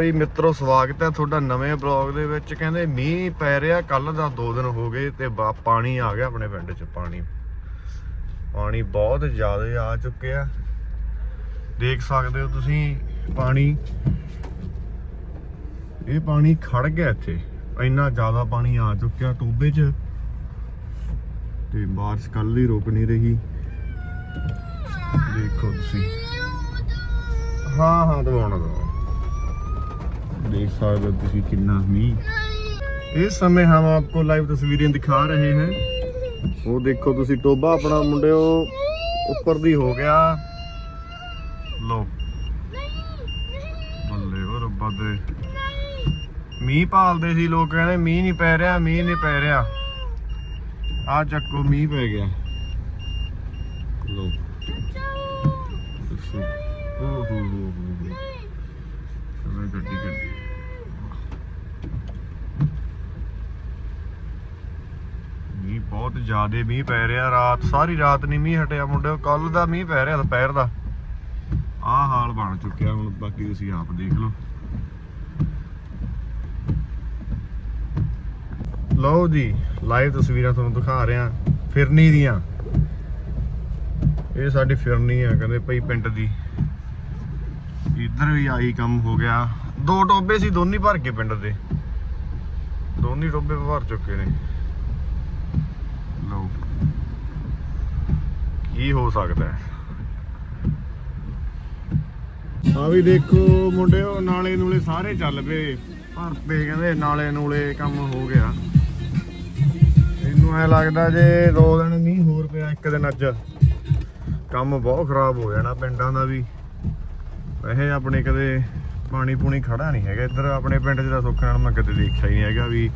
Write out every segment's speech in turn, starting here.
ਬਈ ਮਿੱਤਰੋ, ਸਵਾਗਤ ਹੈ ਤੁਹਾਡਾ ਨਵੇਂ ਬਲੌਗ ਦੇ ਵਿੱਚ। ਕਹਿੰਦੇ ਮੀਂਹ ਪੈ ਰਿਹਾ ਕੱਲ ਦਾ 2 ਦਿਨ ਹੋ ਗਏ ਤੇ ਪਾਣੀ ਆ ਗਿਆ ਆਪਣੇ ਪਿੰਡ 'ਚ, ਪਾਣੀ। ਪਾਣੀ ਬਹੁਤ ਜ਼ਿਆਦਾ ਆ ਚੁੱਕਿਆ। ਦੇਖ ਸਕਦੇ ਹੋ ਤੁਸੀਂ ਪਾਣੀ। ਇਹ ਪਾਣੀ ਖੜ ਗਿਆ ਇੱਥੇ। ਇੰਨਾ ਜ਼ਿਆਦਾ ਪਾਣੀ ਆ ਚੁੱਕਿਆ ਟੋਬੇ 'ਚ। ਤੇ ਬਾਰਿਸ਼ ਕੱਲ ਹੀ ਰੁਕ ਨਹੀਂ ਰਹੀ। ਦੇਖੋ ਤੁਸੀਂ। ਹਾਂ ਹਾਂ ਦਵਾਉਣਾ ਦਵਾਉਣਾ देख सकते हो ਤੁਸੀਂ ਕਿੰਨਾ ਮੀਂਹ ਇਸ ਸਮੇਂ ਹਮ ਆਪਕੋ ਲਾਈਵ ਤਸਵੀਰਾਂ ਦਿਖਾ ਰਹੇ हैं ਉਹ ਦੇਖੋ ਤੁਸੀਂ ਟੋਬਾ ਆਪਣਾ ਮੁੰਡਿਓ ਉੱਪਰ ਦੀ ਹੋ ਗਿਆ ਲੋ ਬੱਲੇ ਉਹ ਰੱਬਾ ਦੇ ਮੀਂਹ ਭਾਲਦੇ ਸੀ ਲੋਕ ਕਹਿੰਦੇ ਮੀਂਹ ਨਹੀਂ ਪੈ ਰਿਹਾ ਮੀਂਹ ਨਹੀਂ ਪੈ ਰਿਹਾ ਆ ਚੱਕੋ ਮੀਂਹ ਪੈ ਗਿਆ ਲੋ ਬਹੁਤ ਜ਼ਿਆਦਾ ਮੀਂਹ ਪੈ ਰਿਹਾ, ਰਾਤ ਸਾਰੀ ਰਾਤ ਨਹੀਂ ਮੀਂਹ ਹਟਿਆ ਮੁੰਡੇ ਕੱਲ ਦਾ ਮੀਂਹ ਪੈ ਰਿਹਾ ਦੁਪਹਿਰ ਦਾ। ਆਹ ਹਾਲ ਬਣ ਚੁੱਕਿਆ ਹੁਣ, ਬਾਕੀ ਤੁਸੀਂ ਆਪ ਦੇਖ ਲਓ। ਲਓ ਜੀ, ਲਾਈਵ ਤਸਵੀਰਾਂ ਤੁਹਾਨੂੰ ਦਿਖਾ ਰਿਹਾ, ਫਿਰਨੀ ਦੀਆਂ। ਇਹ ਸਾਡੀ ਫਿਰਨੀ ਆ, ਕਹਿੰਦੇ ਭਈ ਪਿੰਡ ਦੀ। ਇੱਧਰ ਵੀ ਆਹੀ ਕੰਮ ਹੋ ਗਿਆ। ਦੋ ਟੋਬੇ ਸੀ, ਦੋਨੀ ਭਰ ਕੇ ਪਿੰਡ ਦੇ। ਦੋਨੀ ਟੋਬੇ ਭਰ ਚੁੱਕੇ ਨੇ ਲਓ ਕੀ ਹੋ ਸਕਦਾ ਆ ਵੀ ਦੇਖੋ ਮੁੰਡਿਓ, ਨਾਲੇ ਨੂਲੇ ਸਾਰੇ ਚੱਲ ਪਏ। ਭਰ ਕਹਿੰਦੇ, ਨਾਲੇ ਨੂਲੇ ਕੰਮ ਹੋ ਗਿਆ। ਮੈਨੂੰ ਐ ਲੱਗਦਾ ਜੇ ਦੋ ਦਿਨ ਮੀਂਹ ਹੋਰ ਪਿਆ, ਇੱਕ ਦਿਨ ਅੱਜ ਕੰਮ ਬਹੁਤ ਖਰਾਬ ਹੋ ਜਾਣਾ ਪਿੰਡਾਂ ਦਾ ਵੀ। ਵੈਸੇ ਆਪਣੇ ਕਦੇ ਪਾਣੀ ਪੂਣੀ ਖੜਾ ਨਹੀਂ ਹੈਗਾ ਇੱਧਰ। ਆਪਣੇ ਪਿੰਡ 'ਚ ਤਾਂ ਸੁੱਖ ਨਾਲ ਮੈਂ ਕਦੇ ਦੇਖਿਆ ਹੀ ਨਹੀਂ ਹੈਗਾ ਵੀ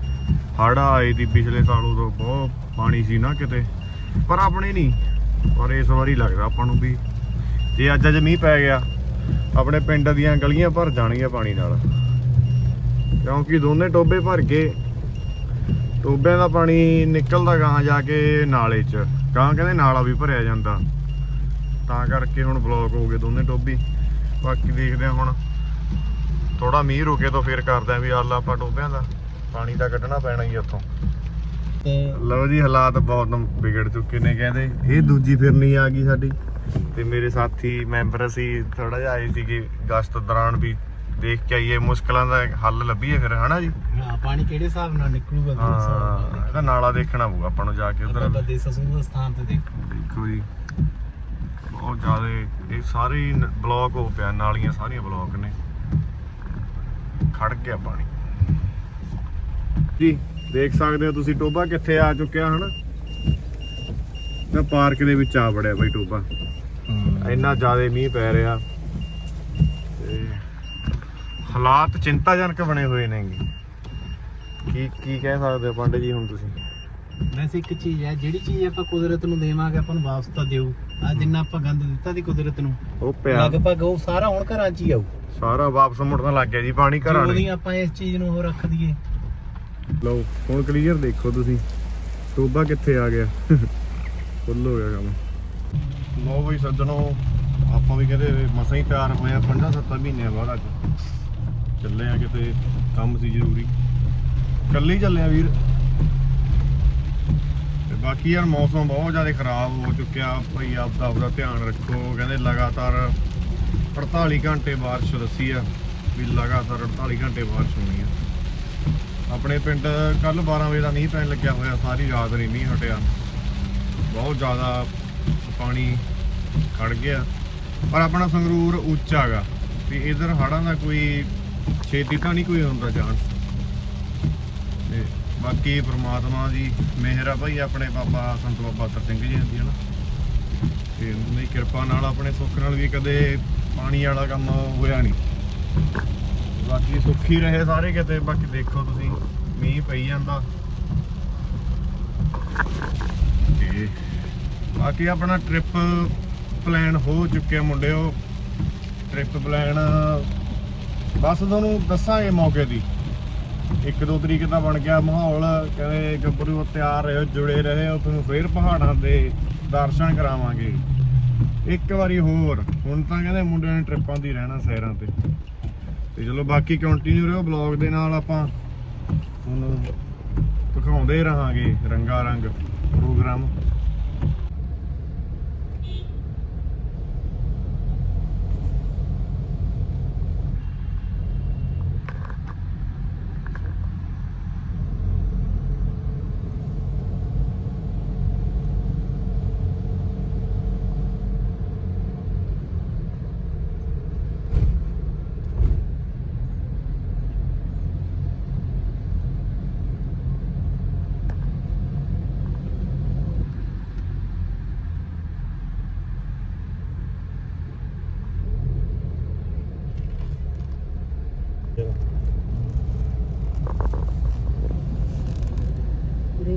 ਹੜਾ ਆਏ ਦੀ ਪਿਛਲੇ ਸਾਲ ਤੋਂ ਬਹੁਤ ਪਾਣੀ ਸੀ ਨਾ ਕਿਤੇ। ਪਰ ਆਪਣੇ ਨਹੀਂ। ਪਰ ਇਸ ਵਾਰੀ ਲੱਗਦਾ ਆਪਾਂ ਨੂੰ ਵੀ। ਜੇ ਅੱਜ ਅੱਜ ਮੀਂਹ ਪੈ ਗਿਆ, ਆਪਣੇ ਪਿੰਡ ਦੀਆਂ ਗਲੀਆਂ ਭਰ ਜਾਣਗੀਆਂ ਪਾਣੀ ਨਾਲ। ਕਿਉਂਕਿ ਦੋਨੇ ਟੋਬੇ ਭਰ ਕੇ ਟੋਬਿਆਂ ਦਾ ਪਾਣੀ ਨਿਕਲਦਾ ਗਾਂ ਜਾ ਕੇ ਨਾਲੇ 'ਚ। ਗਾਂ ਕਹਿੰਦੇ ਨਾਲਾ ਵੀ ਭਰਿਆ ਜਾਂਦਾ। ਤਾਂ ਕਰਕੇ ਹੁਣ ਬਲੌਕ ਹੋ ਗਏ ਦੋਨੇ ਟੋਬੀ। ਬਾਕੀ ਦੇਖਦੇ ਹਾਂ ਹੁਣ। ਥੋੜਾ ਮੀਂਹ ਰੁਕੇ ਤਾਂ ਫਿਰ ਕਰਦੇ ਆਂ ਵੀ ਹੱਲ ਆਪਾਂ ਟੋਬਿਆਂ ਦਾ। ਪਾਣੀ ਤਾਂ ਕੱਢਣਾ ਪੈਣਾ ਹੀ ਉੱਥੋਂ। ਲਓ ਜੀ ਹਾਲਾਤ ਬਹੁਤ ਵਿਗੜ ਚੁੱਕੇ ਨੇ ਕਹਿੰਦੇ। ਇਹ ਦੂਜੀ ਫਿਰਨੀ ਆ ਗਈ ਸਾਡੀ। ਤੇ ਮੇਰੇ ਸਾਥੀ ਮੈਂਬਰ ਅਸੀਂ ਥੋੜਾ ਜਿਹਾ ਆਏ ਸੀ ਕਿ ਗਸਤ ਦੌਰਾਨ ਵੀ ਦੇਖ ਕੇ ਆਈਏ। ਮੁਸ਼ਕਲਾਂ ਦਾ ਹੱਲ ਲੱਭੀਏ ਫਿਰ ਹਨਾ ਜੀ? ਹਾਂ ਪਾਣੀ ਕਿਹੜੇ ਹਿਸਾਬ ਨਾਲ ਨਿਕਲੂਗਾ ਹਾਂ ਇਹਦਾ ਨਾਲਾ ਦੇਖਣਾ ਪਊਗਾ ਆਪਾਂ ਨੂੰ ਜਾ ਕੇ ਉਧਰ। ਆਪਾਂ ਦੇ ਸਸੂ ਸਥਾਨ ਤੇ ਦੇਖੋ। ਦੇਖੋ ਜੀ। ਬਹੁਤ ਜ਼ਿਆਦਾ ਇਹ ਸਾਰੇ ਬਲੌਕ ਹੋ ਪਿਆ ਨਾਲੀਆਂ ਸਾਰੀਆਂ ਬਲੌਕ ਨੇ। ਖੜ ਗਿਆ ਪਾਣੀ। ਜੀ। ਦੇਖ ਸਕਦੇ ਹੋ ਤੁਸੀਂ ਟੋਬਾ ਕਿੱਥੇ ਆ ਚੁੱਕਿਆ ਹਨ? ਨਾ ਪਾਰਕ ਦੇ ਵਿੱਚ ਆ ਵੜਿਆ ਬਈ ਟੋਬਾ। ਇੰਨਾ ਜ਼ਿਆਦਾ ਮੀਂਹ ਪੈ ਰਿਹਾ। ਤੇ ਹਾਲਾਤ ਚਿੰਤਾਜਨਕ ਬਣੇ ਹੋਏ ਨੇਗੇ। ਕੀ ਕੀ ਕਹਿ ਸਕਦੇ ਹੋ ਪੰਡਿਤ ਜੀ ਹੁਣ ਤੁਸੀਂ? ਵੈਸੇ ਇੱਕ ਚੀਜ਼ ਹੈ ਜਿਹੜੀ ਚੀਜ਼ ਆਪਾਂ ਕੁਦਰਤ ਨੂੰ ਦੇਵਾਂਗੇ ਆਪਾਂ ਨੂੰ ਵਾਪਸ ਤਾਂ ਦਿਓ ਆ ਜਿੰਨਾ ਆਪਾਂ ਗੰਦ ਦਿੱਤਾ ਦੀ ਕੁਦਰਤ ਨੂੰ ਉਹ ਪਿਆ। ਲਗਭਗ ਉਹ ਸਾਰਾ ਹੁਣ ਘਰਾਂ 'ਚ ਹੀ ਆਊ। ਸਾਰਾ ਵਾਪਸ ਮੁੜਨ ਲੱਗ ਗਿਆ ਜੀ ਪਾਣੀ ਘਰਾਂ ਉਹਦੀ ਨੇ ਆਪਾਂ ਇਸ ਚੀਜ਼ ਨੂੰ ਉਹ ਰੱਖ ਦਈਏ। ਲਓ, ਹੁਣ ਕਲੀਅਰ ਦੇਖੋ ਤੁਸੀਂ। ਟੋਬਾ ਕਿੱਥੇ ਆ ਗਿਆ? ਫੁੱਲ ਹੋ ਗਿਆ ਕੰਮ। ਲਓ ਬਈ ਸੱਜਣੋ, ਆਪਾਂ ਵੀ ਕਹਿੰਦੇ ਮਸਾਂ ਹੀ ਤਿਆਰ ਹੋਇਆ 5-7 ਮਹੀਨਿਆਂ ਬਾਅਦ ਅੱਜ। ਚੱਲੇ ਆ ਕਿਤੇ, ਕੰਮ ਸੀ ਜ਼ਰੂਰੀ। ਕੱਲੇ ਹੀ ਚੱਲੇ ਆ ਵੀਰ। ਤੇ ਬਾਕੀ ਯਾਰ ਮੌਸਮ ਬਹੁਤ ਜ਼ਿਆਦਾ ਖਰਾਬ ਹੋ ਚੁੱਕਿਆ। ਭਾਈ ਆਪਦਾ ਆਪਦਾ ਧਿਆਨ ਰੱਖੋ। ਕਹਿੰਦੇ ਲਗਾਤਾਰ 48 ਘੰਟੇ ਬਾਰਿਸ਼ ਦੱਸੀ ਆ, ਵੀ ਲਗਾਤਾਰ 48 ਘੰਟੇ ਬਾਰਿਸ਼ ਹੋਣੀ ਆ। ਆਪਣੇ ਪਿੰਡ ਕੱਲ 12 ਵਜੇ ਦਾ ਨਹੀਂ ਪੈਣ ਲੱਗਿਆ ਹੋਇਆ, ਸਾਰੀ ਰਾਤ ਨਹੀਂ ਮੀਂਹ ਹਟਿਆ। ਬਹੁਤ ਜ਼ਿਆਦਾ ਪਾਣੀ ਖੜ ਗਿਆ। ਪਰ ਆਪਣਾ ਸੰਗਰੂਰ ਉੱਚਾ ਹੈਗਾ ਵੀ ਇਧਰ ਹੜਾਂ ਦਾ ਕੋਈ ਛੇਤੀ ਤਾਂ ਨਹੀਂ ਕੋਈ ਹੁੰਦਾ ਜਾਣ ਤੇ ਬਾਕੀ ਪ੍ਰਮਾਤਮਾ ਦੀ ਮਿਹਰ ਆ ਭਾਈ ਆਪਣੇ ਬਾਬਾ ਸੰਤ ਬਾਬਾ ਤਰ ਸਿੰਘ ਜੀ ਦੀ, ਹਨਾ। ਤੇ ਉਹਨਾਂ ਦੀ ਕਿਰਪਾ ਨਾਲ ਆਪਣੇ ਸੁੱਖ ਨਾਲ ਵੀ ਕਦੇ ਪਾਣੀ ਵਾਲਾ ਕੰਮ ਹੋਇਆ ਨਹੀਂ। ਬਾਕੀ ਸੁੱਖੀ ਰਹੇ ਸਾਰੇ ਕਿਤੇ, ਬਾਕੀ ਦੇਖੋ ਤੁਸੀਂ, ਮੀਂਹ ਪਈ ਜਾਂਦਾ। ਤੇ ਬਾਕੀ ਆਪਣਾ ਟ੍ਰਿਪ ਪਲਾਨ ਹੋ ਚੁੱਕਿਆ ਮੁੰਡਿਓ। ਟ੍ਰਿਪ ਪਲਾਨ ਬਸ ਤੁਹਾਨੂੰ ਦੱਸਾਂਗੇ ਮੌਕੇ ਦੀ। ਇੱਕ ਦੋ ਤਰੀਕ ਦਾ ਬਣ ਗਿਆ ਮਾਹੌਲ, ਕਹਿੰਦੇ ਗੱਭਰੂ ਤਿਆਰ ਰਹੋ, ਜੁੜੇ ਰਹੇ ਹੋ ਤੁਹਾਨੂੰ ਫੇਰ ਪਹਾੜਾਂ ਦੇ ਦਰਸ਼ਨ ਕਰਾਵਾਂਗੇ। ਇੱਕ ਵਾਰੀ ਹੋਰ, ਹੁਣ ਤਾਂ ਕਹਿੰਦੇ ਮੁੰਡਿਆਂ ਨੇ ਟ੍ਰਿਪਾਂ ਦੀ ਰਹਿਣਾ ਸੈਰਾਂ ਤੇ। ਤੇ ਚਲੋ ਬਾਕੀ ਕੰਟੀਨਿਊ ਰਹੋ ਬਲੌਗ ਦੇ ਨਾਲ ਆਪਾਂ ਤੁਹਾਨੂੰ ਦਿਖਾਉਂਦੇ ਰਹਾਂਗੇ ਰੰਗਾ ਰੰਗ ਪ੍ਰੋਗਰਾਮ।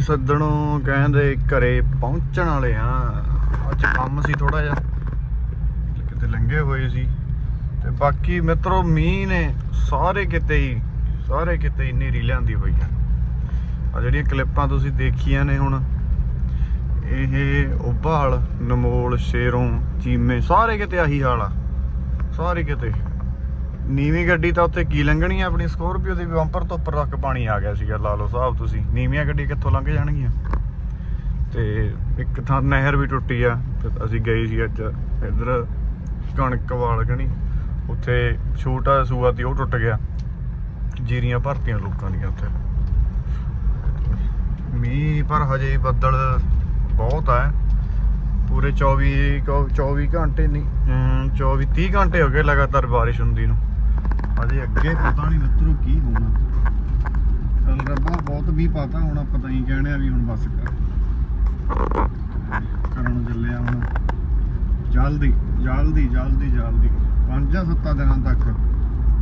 ਲੋ ਬਈ ਕਹਿੰਦੇ ਘਰੇ ਪਹੁੰਚਣ ਵਾਲੇ ਆ। ਅੱਜ ਕੰਮ ਸੀ ਥੋੜਾ ਜਿਹਾ ਕਿਤੇ ਲੰਘੇ ਹੋਏ ਸੀ। ਤੇ ਬਾਕੀ ਮਿੱਤਰੋ, ਮੀਂਹ ਨੇ ਸਾਰੇ ਕਿਤੇ ਹੀ, ਸਾਰੇ ਕਿਤੇ ਹੀ ਨੇਰੀ ਲਿਆਂਦੀ ਹੋਈ ਆ। ਆ ਜਿਹੜੀਆਂ ਕਲਿੱਪਾਂ ਤੁਸੀਂ ਦੇਖੀਆਂ ਨੇ ਹੁਣ, ਇਹ ਉਬਾਲ ਨਮੋਲ, ਸ਼ੇਰੋਂ, ਚੀਮੇ, ਸਾਰੇ ਕਿਤੇ ਆਹੀ ਹਾਲ ਆ। ਸਾਰੇ ਕਿਤੇ। ਨੀਵੀਂ ਗੱਡੀ ਤਾਂ ਉੱਥੇ ਕੀ ਲੰਘਣੀ ਆ ਆਪਣੀ ਸਕੋਰਪੀਓ ਦੇ? ਬੰਪਰ ਤੋਂ ਉੱਪਰ ਤੱਕ ਪਾਣੀ ਆ ਗਿਆ ਸੀਗਾ, ਲਾ ਲਓ ਸਾਹਿਬ ਤੁਸੀਂ। ਨੀਵੀਆਂ ਗੱਡੀ ਕਿੱਥੋਂ ਲੰਘ ਜਾਣਗੀਆਂ? ਤੇ ਇੱਕ ਥਾਂ ਨਹਿਰ ਵੀ ਟੁੱਟੀ ਆ, ਤੇ ਅਸੀਂ ਗਏ ਸੀ ਅੱਜ ਇੱਧਰ ਕਣਕ ਵਾਲ ਗਣੀ। ਉੱਥੇ ਛੋਟਾ ਸੂਆ ਤੇ ਉਹ ਟੁੱਟ ਗਿਆ। ਜੀਰੀਆਂ ਭਰਤੀਆਂ ਲੋਕਾਂ ਦੀਆਂ ਉੱਥੇ। ਮੀਂਹ ਪਰ ਹਜੇ ਬੱਦਲ ਬਹੁਤ ਆ। ਪੂਰੇ 24 ਕੋ- 24 ਘੰਟੇ ਨਹੀਂ ਅਮ 24 30 ਘੰਟੇ ਹੋ ਗਏ ਲਗਾਤਾਰ ਬਾਰਿਸ਼ ਹੁੰਦੀ ਨੂੰ। ਅਜੇ ਅੱਗੇ ਪਤਾ ਨਹੀਂ ਮਿੱਤਰੋ ਕੀ ਹੋਣਾ। ਚੱਲ ਰੱਬਾ ਬਹੁਤ ਵੀ ਪਤਾ, ਹੁਣ ਪਤਾ ਹੀ ਕਹਿਣਿਆ ਵੀ ਹੁਣ ਬਸ ਕਰ। ਕਰਨ ਚੱਲਿਆ ਹੁਣ। ਜਲਦੀ ਜਲਦੀ ਜਲਦੀ ਜਲਦੀ। ਪੰਜਾਂ ਸੱਤਾਂ ਦਿਨਾਂ ਤੱਕ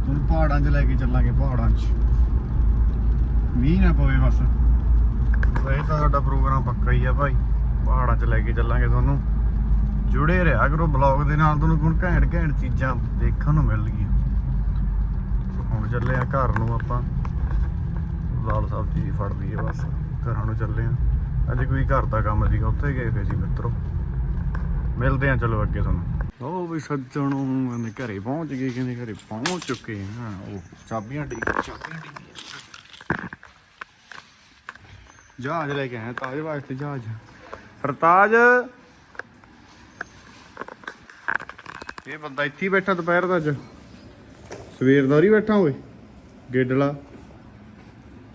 ਤੁਹਾਨੂੰ ਪਹਾੜਾਂ 'ਚ ਲੈ ਕੇ ਚੱਲਾਂਗੇ, ਪਹਾੜਾਂ 'ਚ। ਮੀਂਹ ਨਾ ਪਵੇ ਬਸ। ਇਹ ਤਾਂ ਸਾਡਾ ਪ੍ਰੋਗਰਾਮ ਪੱਕਾ ਹੀ ਆ ਭਾਈ। ਪਹਾੜਾਂ 'ਚ ਲੈ ਕੇ ਚੱਲਾਂਗੇ ਤੁਹਾਨੂੰ। ਜੁੜੇ ਰਿਹਾ ਕਰੋ ਬਲੌਗ ਦੇ ਨਾਲ, ਤੁਹਾਨੂੰ ਹੁਣ ਘੈਂਟ ਘੈਂਟ ਚੀਜ਼ਾਂ ਦੇਖਣ ਨੂੰ ਮਿਲਣਗੀਆਂ। ਹੁਣ ਚੱਲੇ ਆ ਘਰ ਨੂੰ ਆਪਾਂ। ਲਾਲ ਸਬਜ਼ੀ ਫੜ ਲਈਏ ਬਸ, ਘਰਾਂ ਨੂੰ ਚੱਲੇ ਆ। ਅੱਜ ਕੋਈ ਘਰ ਦਾ ਕੰਮ ਸੀਗਾ, ਉੱਥੇ ਗਏ ਫੇ ਸੀ ਮਿੱਤਰੋ। ਮਿਲਦੇ ਆ, ਚਲੋ ਅੱਗੇ ਤੁਹਾਨੂੰ। ਉਹ ਵੀ ਸੱਜਣੋਂ ਕਹਿੰਦੇ ਘਰੇ ਪਹੁੰਚ ਗਏ, ਕਹਿੰਦੇ ਘਰੇ ਪਹੁੰਚ ਚੁੱਕੇ ਹਾਂ, ਉਹ ਚਾਬੀਆਂ ਡੀ ਚਾਬੀਆਂ ਡੀ ਜਹਾਜ਼ ਲੈ ਕੇ ਆਇਆ, ਤਾਜ ਵਾਸਤੇ ਜਹਾਜ਼। ਸਰਤਾਜ ਇਹ ਬੰਦਾ ਇੱਥੇ ਬੈਠਾ ਦੁਪਹਿਰ ਦਾ ਅੱਜ। ਸਵੇਰ ਦਾ ਹੀ ਬੈਠਾ ਹੋਏ ਗੇਡਲਾ।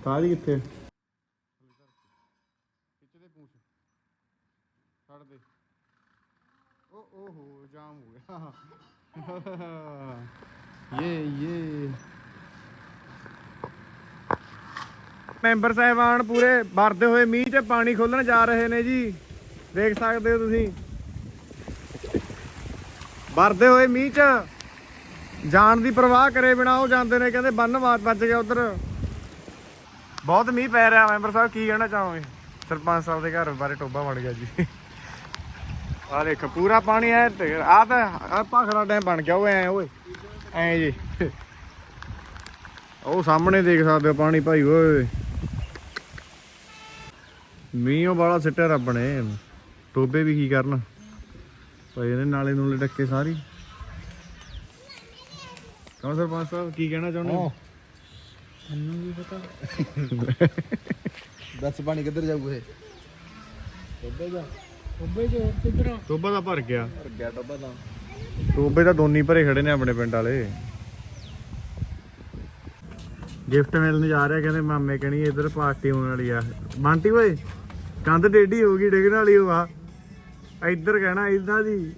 ਤਾਜ ਕਿੱਥੇ ਖਿੱਚਦੇ ਪੂਛ। ਛੱਡ ਦੇ। ਓ ਓਹੋ ਜਾਮ ਹੋ ਗਿਆ। ਮੈਂਬਰ ਸਾਹਿਬਾਨ ਪੂਰੇ ਵਰਦੇ ਹੋਏ ਮੀਂਹ 'ਚ ਪਾਣੀ ਖੋਲਣ ਜਾ ਰਹੇ ਨੇ ਜੀ। ਦੇਖ ਸਕਦੇ ਹੋ ਤੁਸੀਂ। ਵਰਦੇ ਹੋਏ ਮੀਂਹ 'ਚ। ਜਾਣ ਦੀ ਪਰਵਾਹ ਕਰੇ ਬਿਨਾ ਉਹ ਜਾਂਦੇ ਨੇ, ਕਹਿੰਦੇ ਬੰਨ ਬਾਤ ਵੱਜ ਗਿਆ ਉਧਰ। ਬਹੁਤ ਮੀਂਹ ਪੈ ਰਿਹਾ, ਮੈਂਬਰ ਸਾਹਿਬ, ਕੀ ਕਹਿਣਾ ਚਾਹੋਗੇ? ਸਰਪੰਚ ਸਾਹਿਬ ਦੇ ਘਰ ਬਾਰੇ ਟੋਬਾ ਬਣ ਗਿਆ ਜੀ। ਆ ਦੇਖ, ਪੂਰਾ ਪਾਣੀ ਹੈ ਆ ਤਾਂ ਭਾਖੜਾ ਡੈਮ ਬਣ ਗਿਆ ਓਏ ਐ ਓਏ, ਐ ਜੀ। ਉਹ ਸਾਹਮਣੇ ਦੇਖ ਸਕਦੇ ਹੋ ਪਾਣੀ, ਭਾਈ, ਓਏ। ਮੀਂਹੋਂ ਬਾਲਾ ਸਿੱਟਿਆ ਰੱਬ ਨੇ। ਟੋਬੇ ਵੀ ਕੀ ਕਰਨ? ਭਾਈ, ਇਹਨੇ ਨਾਲੇ ਨੂਲੇ ਡੱਕੇ ਸਾਰੀ। ਕੌਣ ਸਰਪੰਚ ਸਾਹਿਬ ਕੀ ਕਹਿਣਾ ਚਾਹੁੰਦੇ ਹੋ? ਮੈਨੂੰ ਵੀ ਪਤਾ। ਦੱਸ ਪਾਣੀ ਕਿੱਧਰ ਜਾਊਗਾ ਇਹ? ਟੋਬੇ ਜਾ ਟੋਬੇ ਜੋ ਕਿਧਰੋਂ? ਟੋਬਾ ਤਾਂ ਭਰ ਗਿਆ। ਭਰ ਗਿਆ ਟੋਬਾ ਤਾਂ। ਟੋਬੇ ਤਾਂ ਦੋਨੀ ਭਰੇ ਖੜੇ ਨੇ ਆਪਣੇ ਪਿੰਡ ਵਾਲੇ। ਗਿਫਟ ਮਿਲਣ ਜਾ ਰਿਹਾ ਕਹਿੰਦੇ ਮਾਮੇ ਕਹਣੀ ਇਧਰ ਪਾਰਟੀ ਹੋਣ ਵਾਲੀ ਆ। ਬੰਟੀ ਓਏ ਕੰਧ ਡੇਢੀ ਹੋ ਗਈ ਡਿੱਗਣ ਵਾਲੀ ਉਹ ਆ। ਇੱਧਰ ਕਹਿਣਾ ਇਦਾਂ ਦੀ।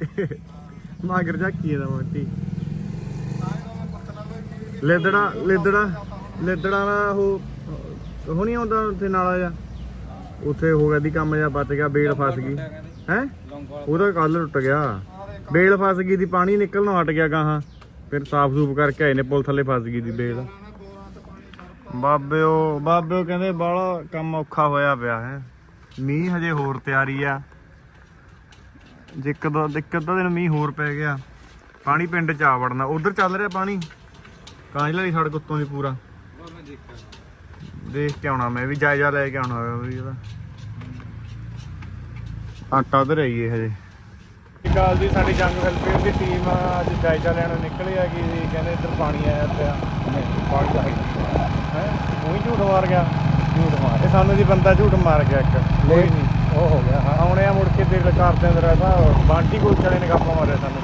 ਮਾਗਰ ਝਾਕੀ ਦਾ ਬੰਟੀ। ਲੈਦੜਾ ਲੈਦੜਾ ਲੈਦੜਾ ਦਾ ਉਹ ਉਹ ਨਹੀਂ ਆਉਂਦਾ ਉੱਥੇ ਨਾਲਾ ਜਾ ਉੱਥੇ ਹੋ ਗਿਆ ਦੀ ਕੰਮ ਜਾਂ ਬਚ ਗਿਆ ਬੇੜ ਫਸ ਗਈ। ਹੈ? ਉਹਦਾ ਕੱਲ ਟੁੱਟ ਗਿਆ। ਬੇਲ ਫਸ ਗਈ ਦੀ ਪਾਣੀ ਨਿਕਲਣੋਂ ਹਟ ਗਿਆ ਗਾਹਾਂ। ਫਿਰ ਸਾਫ਼ ਸੂਫ ਕਰਕੇ ਆਏ ਨੇ ਪੁਲ ਥੱਲੇ ਫਸ ਗਈ ਦੀ ਬੇਲ। ਬਾਬਿਓ ਬਾਬਿਓ ਕਹਿੰਦੇ ਬਾਹਲਾ ਕੰਮ ਔਖਾ ਹੋਇਆ ਪਿਆ ਹੈ। ਮੀਂਹ ਹਜੇ ਹੋਰ ਤਿਆਰੀ ਆ। ਜੇ ਇੱਕ ਦੋ ਇੱਕ ਅੱਧਾ ਦਿਨ ਮੀਂਹ ਹੋਰ ਪੈ ਗਿਆ। ਪਾਣੀ ਪਿੰਡ ਚ ਆ ਵੜਨਾ। ਉਧਰ ਚੱਲ ਰਿਹਾ ਪਾਣੀ? ਕਾਂਜਲਾ ਦੀ ਸੜਕ ਉੱਤੋਂ ਦੀ ਪੂਰਾ? ਦੇਖ ਕੇ ਆਉਣਾ ਮੈਂ ਵੀ ਜਾਇਜ਼ਾ ਲੈ ਕੇ ਆਉਣਾ ਹੋਇਆ ਵੀ ਇਹਦਾ ਆਟਾ ਉਧਰ ਆਈਏ ਹਜੇ। ਕਾਲ ਦੀ ਸਾਡੀ ਜੰਗ ਵੈਲਫੇਅਰ ਦੀ ਟੀਮ ਅੱਜ ਜਾਇਜ਼ਾ ਲੈਣ ਨਿਕਲੀ ਹੈਗੀ ਜੀ ਕਹਿੰਦੇ ਇੱਧਰ ਪਾਣੀ ਆਇਆ ਪਿਆ। ਪਾਣੀ ਆਇਆ ਹੈ? ਉਹੀ ਝੂਠ ਮਾਰ ਗਿਆ? ਝੂਠ ਮਾਰ ਇਹ ਸਾਨੂੰ ਜੀ ਬੰਦਾ ਝੂਠ ਮਾਰ ਗਿਆ ਇੱਕ। ਕੋਈ ਨਹੀਂ। ਉਹ ਹੋ ਗਿਆ ਹਾਂ। ਆਉਣੇ ਆ ਮੁੜ ਕੇ ਦਿਲ ਕਰਦੇ ਅੰਦਰ ਇਹਦਾ ਬਾਂਟੀ ਕੋਲ ਚਲੇ ਨੇ ਗੱਪਾਂ ਮਾਰਿਆ ਸਾਨੂੰ।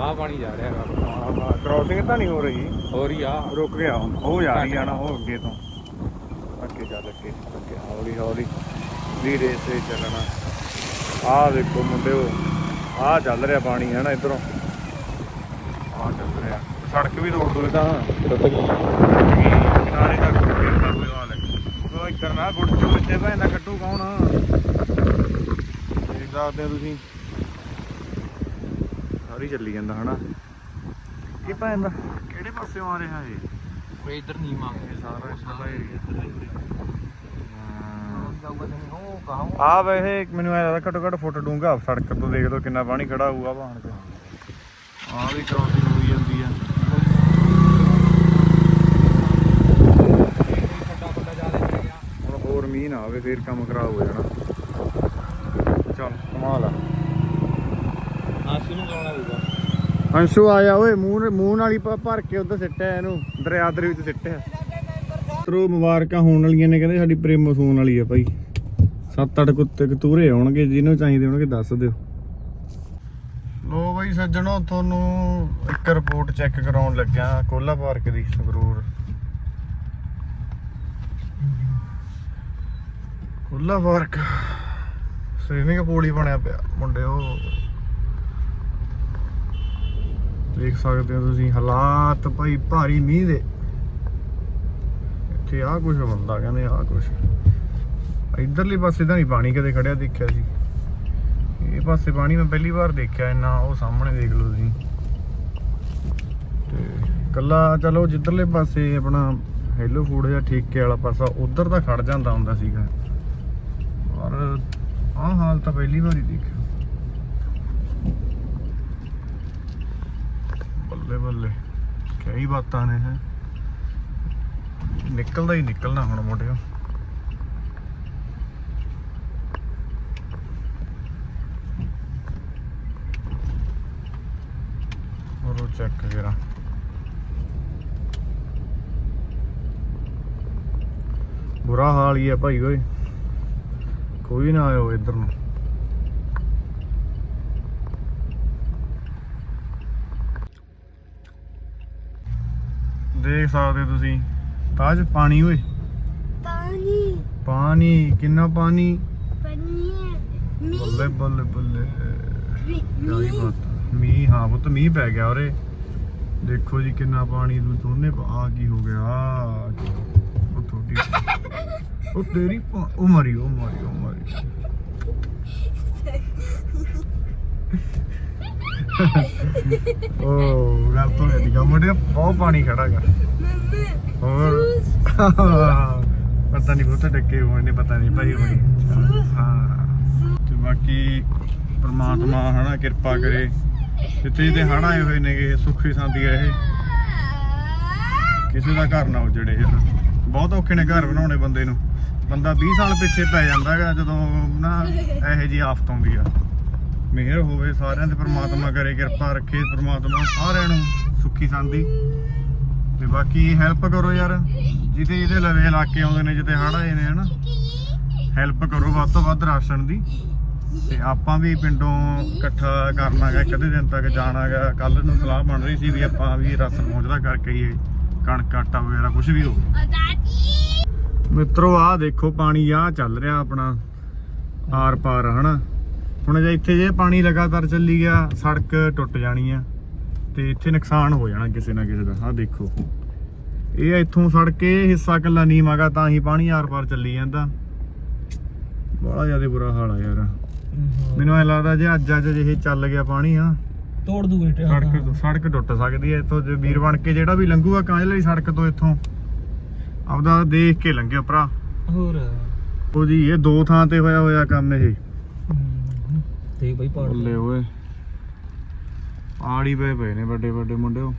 ਆ ਪਾਣੀ ਜਾ ਰਿਹਾ ਹੈਗਾ। ਕ੍ਰੋਸਿੰਗ ਤਾਂ ਨਹੀਂ ਹੋ ਰਹੀ। ਹੋਰ ਹੀ ਆ। ਰੁਕ ਗਿਆ ਹੁਣ ਉਹ ਜਾ ਰਹੀ ਆ ਨਾ ਉਹ ਅੱਗੇ ਤੋਂ। ਅੱਗੇ ਚੱਲ ਅੱਗੇ ਅੱਗੇ ਹੌਲੀ ਹੌਲੀ। ਧੀਰੇ ਸੇ ਚੱਲਣਾ। ਆਹ ਦੇਖੋ ਮੁੰਡਿਓ ਆਹ ਚੱਲ ਰਿਹਾ ਪਾਣੀ ਹੈ ਨਾ ਇਧਰੋਂ? ਆਹ ਚੱਲ ਰਿਹਾ। ਸੜਕ ਵੀ ਰੋਡ ਤੋਂ ਤਾਂ। ਟੁੱਟ ਗਈ ਕਿਨਾਰੇ ਤੱਕ ਕੋਈ ਹਾਲ ਹੈ ਉਹ ਇੱਧਰ ਨਾ ਗੁੱਟ ਚੋਂ ਬੱਚੇ ਭੈਣ ਦਾ ਕੱਟੂ ਕੌਣ? ਦੇਖ ਸਕਦੇ ਹੋ ਤੁਸੀਂ। ਸਾਰੀ ਚੱਲੀ ਜਾਂਦਾ ਹਨਾ? ਇਹ ਭੈਣ ਦਾ? ਕਿਹੜੇ ਪਾਸਿਓਂ ਆ ਰਿਹਾ ਇਹ? ਕੋਈ ਇੱਧਰ ਨਹੀਂ ਮੰਗ ਇਹ ਸਾਰਾ ਇਸਦਾ ਏਰੀਆ ਆ ਵੈਸੇ ਮੈਨੂੰ ਐ ਲੱਗਦਾ ਘੱਟੋ ਘੱਟ ਫੁੱਟ ਡੂੰਘਾ ਸੜਕ ਤੋਂ ਦੇਖ ਲਓ ਕਿੰਨਾ ਪਾਣੀ ਖੜਾ ਹੋਊਗਾ ਬਾਹਣ ਤੇ। ਆ ਵੀ ਕ੍ਰੋਸਿੰਗ ਹੋਈ ਜਾਂਦੀ ਆ। ਹੁਣ ਹੋਰ ਮੀਂਹ ਨਾ ਆਵੇ ਫੇਰ ਕੰਮ ਖਰਾਬ ਹੋ ਜਾਣਾ। ਚੱਲ ਕਮਾਲ ਆ ਆਸੀ ਨੂੰ ਗਾਉਣਾ ਹੋਊਗਾ ਅੰਸ਼ੂ ਆਇਆ, ਓਏ, ਮੂੰਹ ਮੂੰਹ ਨਾਲ ਹੀ ਭਰ ਕੇ ਉਧਰ ਸਿੱਟਿਆ ਇਹਨੂੰ, ਦਰਿਆ ਦੇ ਵਿੱਚ ਸਿੱਟਿਆ। ਤਰੋ ਮੁਬਾਰਕਾਂ ਹੋਣ ਵਾਲੀਆਂ ਨੇ, ਕਹਿੰਦੇ ਸਾਡੀ ਪ੍ਰੇਮੋ ਸੂਣ ਵਾਲੀ ਆ ਭਾਈ। ਸੱਤ ਅੱਠ ਕੁੱਤੇ ਕਤੂਰੇ ਆਉਣਗੇ, ਜਿਹਨੂੰ ਚਾਹੀਦੇ ਹੋਣਗੇ ਦੱਸ ਦਿਓ। ਲੋ ਬਾਈ ਸੱਜਣੋ, ਤੁਹਾਨੂੰ ਇੱਕ ਰਿਪੋਰਟ ਚੈੱਕ ਕਰਾਉਣ ਲੱਗਿਆ, ਕੋਲਾ ਪਾਰਕ ਦੀ, Sangrur. Kola park, swimming pool ਹੀ ਬਣਿਆ ਪਿਆ ਮੁੰਡੇ ਉਹ ਦੇਖ ਸਕਦੇ ਹੋ ਤੁਸੀਂ, ਹਾਲਾਤ ਭਾਈ ਭਾਰੀ ਮੀਂਹ ਦੇ। ਇੱਥੇ ਆ ਕੁਝ ਬੰਦਾ ਕਹਿੰਦੇ ਆ ਕੁਝ ਇਧਰਲੇ ਪਾਸੇ ਤਾਂ ਨਹੀਂ ਪਾਣੀ ਕਦੇ ਖੜਿਆ ਦੇਖਿਆ ਸੀ। ਇਹ ਪਾਸੇ ਪਾਣੀ ਮੈਂ ਪਹਿਲੀ ਵਾਰ ਦੇਖਿਆ, ਇੰਨਾ ਉਹ ਸਾਹਮਣੇ ਦੇਖ ਲਓ ਤੁਸੀਂ। ਤੇ ਕੱਲਾ ਚਲੋ ਜਿੱਧਰਲੇ ਪਾਸੇ ਆਪਣਾ ਹੈਲੋ ਫੂਡ ਜਾਂ ਠੇਕੇ ਵਾਲਾ ਪਾਸਾ, ਉਧਰ ਤਾਂ ਖੜ ਜਾਂਦਾ ਹੁੰਦਾ ਸੀਗਾ। ਪਰ ਆਹ ਹਾਲ ਤਾਂ ਪਹਿਲੀ ਵਾਰ ਹੀ ਦੇਖਿਆ। ਬੱਲੇ ਬੱਲੇ। ਕਈ ਬਾਤਾਂ ਨੇ ਹੈ। ਨਿਕਲਦਾ ਹੀ ਨਿਕਲਣਾ ਹੁਣ ਮੁੰਡਿਓ। ਹੋਰ ਚੈੱਕ ਕਰਾ। ਬੁਰਾ ਹਾਲ ਹੀ ਹੈ ਭਾਈ ਓਏ। ਕੋਈ ਨਾ ਆਇਓ ਇੱਧਰ ਨੂੰ। ਦੇਖ ਸਕਦੇ ਤੁਸੀਂ। ਤਾਜ ਪਾਣੀ ਓਏ। ਪਾਣੀ। ਪਾਣੀ ਕਿੰਨਾ ਪਾਣੀ? ਪਾਣੀ ਬੱਲੇ ਬੱਲੇ ਬੱਲੇ। ਮੀ ਕਿਆ ਹੀ ਬਾਤ। ਮੀਂਹ ਹਾਂ ਪੁੱਤ ਮੀਂਹ ਪੈ ਗਿਆ ਉਰੇ। ਦੇਖੋ ਜੀ ਕਿੰਨਾ ਪਾਣੀ ਨੂੰ ਦੋਨੇ ਆ ਕੀ ਹੋ ਗਿਆ। ਉਹ ਥੋੜੀ ਉਹ ਤੇਰੀ ਉਹ ਮਰੀ ਉਹ ਮਰੀ ਉਹ ਮਰੀ। ਉਹ ਗੱਲ ਤੋਂ ਇਹ ਦਿਗਾ ਮੁੰਡੇ ਬਹੁਤ ਪਾਣੀ ਖੜਾਗਾ ਹੋਰ? ਪਤਾ ਨਹੀਂ ਬਹੁਤੇ ਡੱਕੇ ਹੋਏ ਨੇ ਪਤਾ ਨਹੀਂ ਭਾਈ ਹੋਣੀ। ਹਾਂ। ਤੇ ਬਾਕੀ ਪ੍ਰਮਾਤਮਾ ਹਨਾ ਕਿਰਪਾ ਕਰੇ। ਜਿੱਥੇ ਜਿਹਦੇ ਹੜ੍ਹ ਆਏ ਹੋਏ ਨੇਗੇ ਸੁੱਖੀ ਸਾਂਦੀ ਰਹੇ ਕਿਸੇ ਦਾ ਘਰ ਨਾ ਉਜੜੇ ਯਾਰ ਬਹੁਤ ਔਖੇ ਨੇ ਘਰ ਬਣਾਉਣੇ ਬੰਦੇ ਨੂੰ। ਬੰਦਾ 20 ਸਾਲ ਪਿੱਛੇ ਪੈ ਜਾਂਦਾ ਹੈਗਾ ਜਦੋਂ ਨਾ ਇਹੋ ਜੀ ਆਫਤ ਆਉਂਦੀ ਆ। ਮਿਹਰ ਹੋਵੇ, ਸਾਰਿਆਂ ਤੇ ਪ੍ਰਮਾਤਮਾ ਕਰੇ, ਕਿਰਪਾ ਰੱਖੇ ਪ੍ਰਮਾਤਮਾ ਸਾਰਿਆਂ ਨੂੰ ਸੁੱਖੀ ਸਾਂਦੀ। ਤੇ ਬਾਕੀ ਹੈਲਪ ਕਰੋ ਯਾਰ, ਜਿਹਦੇ ਜਿਹਦੇ ਲਵੇ ਇਲਾਕੇ ਆਉਂਦੇ ਨੇ ਜਿੱਥੇ ਹੜ੍ਹ ਆਏ ਨੇ, ਹਨਾ। ਹੈਲਪ ਕਰੋ ਵੱਧ ਤੋਂ ਵੱਧ ਰਾਸ਼ਨ ਦੀ। ਤੇ ਆਪਾਂ ਵੀ ਪਿੰਡੋਂ ਇਕੱਠਾ ਕਰਨਾਗਾ ਇੱਕ ਅੱਧੇ ਦਿਨ ਤੱਕ ਜਾਣਾਗਾ ਕੱਲ ਨੂੰ ਸਲਾਹ ਬਣ ਰਹੀ ਸੀ ਵੀ ਆਪਾਂ ਵੀ ਰਾਸ਼ਨ ਪਹੁੰਚਦਾ ਕਰਕੇ ਹੀ ਕਣਕ, ਆਟਾ ਵਗੈਰਾ ਕੁਝ ਵੀ ਹੋਵੇ। ਮਿੱਤਰੋ, ਆਹ ਦੇਖੋ ਪਾਣੀ ਆ ਚੱਲ ਰਿਹਾ ਆਪਣਾ। ਆਰ ਪਾਰ ਹਨਾ। ਹੁਣ ਜੇ ਇੱਥੇ ਜੇ ਪਾਣੀ ਲਗਾਤਾਰ ਚੱਲੀ ਗਿਆ ਸੜਕ ਟੁੱਟ ਜਾਣੀ ਆ ਤੇ ਇੱਥੇ ਨੁਕਸਾਨ ਹੋ ਜਾਣਾ ਕਿਸੇ ਨਾ ਕਿਸੇ ਦਾ। ਆਹ ਦੇਖੋ। ਇਹ ਇੱਥੋਂ ਸੜਕ ਇਹ ਹਿੱਸਾ ਕੱਲਾ ਨੀਵਾਂਗਾ ਤਾਂ ਹੀ ਪਾਣੀ ਆਰ ਪਾਰ ਚੱਲੀ ਜਾਂਦਾ। ਬੜਾ ਜ਼ਿਆਦਾ ਬੁਰਾ ਹਾਲ ਆ ਯਾਰ। ਮੈਨੂੰ ਐ ਲੱਗਦਾ ਜੇ ਅੱਜ ਅੱਜ ਇਹ ਚੱਲ ਗਿਆ ਪਾਣੀ ਆ ਤੋੜ ਦੂਗੇ ਸੜਕ ਤੋਂ ਸੜਕ ਟੁੱਟ ਸਕਦੀ ਹੈ ਇੱਥੋਂ ਜੇ ਵੀਰ ਬਣ ਕੇ ਜਿਹੜਾ ਵੀ ਲੰਘੂਗਾ ਕਾਂਝ ਲਈ ਸੜਕ ਤੋਂ ਇੱਥੋਂ। ਆਪਦਾ ਦੇਖ ਕੇ ਲੰਘਿਓ ਭਰਾ। ਹੋਰ? ਉਹ ਜੀ ਇਹ ਦੋ ਥਾਂ ਤੇ ਹੋਇਆ ਹੋਇਆ ਕੰਮ ਇਹ। ਤੇ ਬਈ ਪਾੜ ਬੱਲੇ ਓਏ। ਆੜੀ ਪਏ ਪਏ ਨੇ ਵੱਡੇ ਵੱਡੇ ਮੁੰਡੇ ਉਹ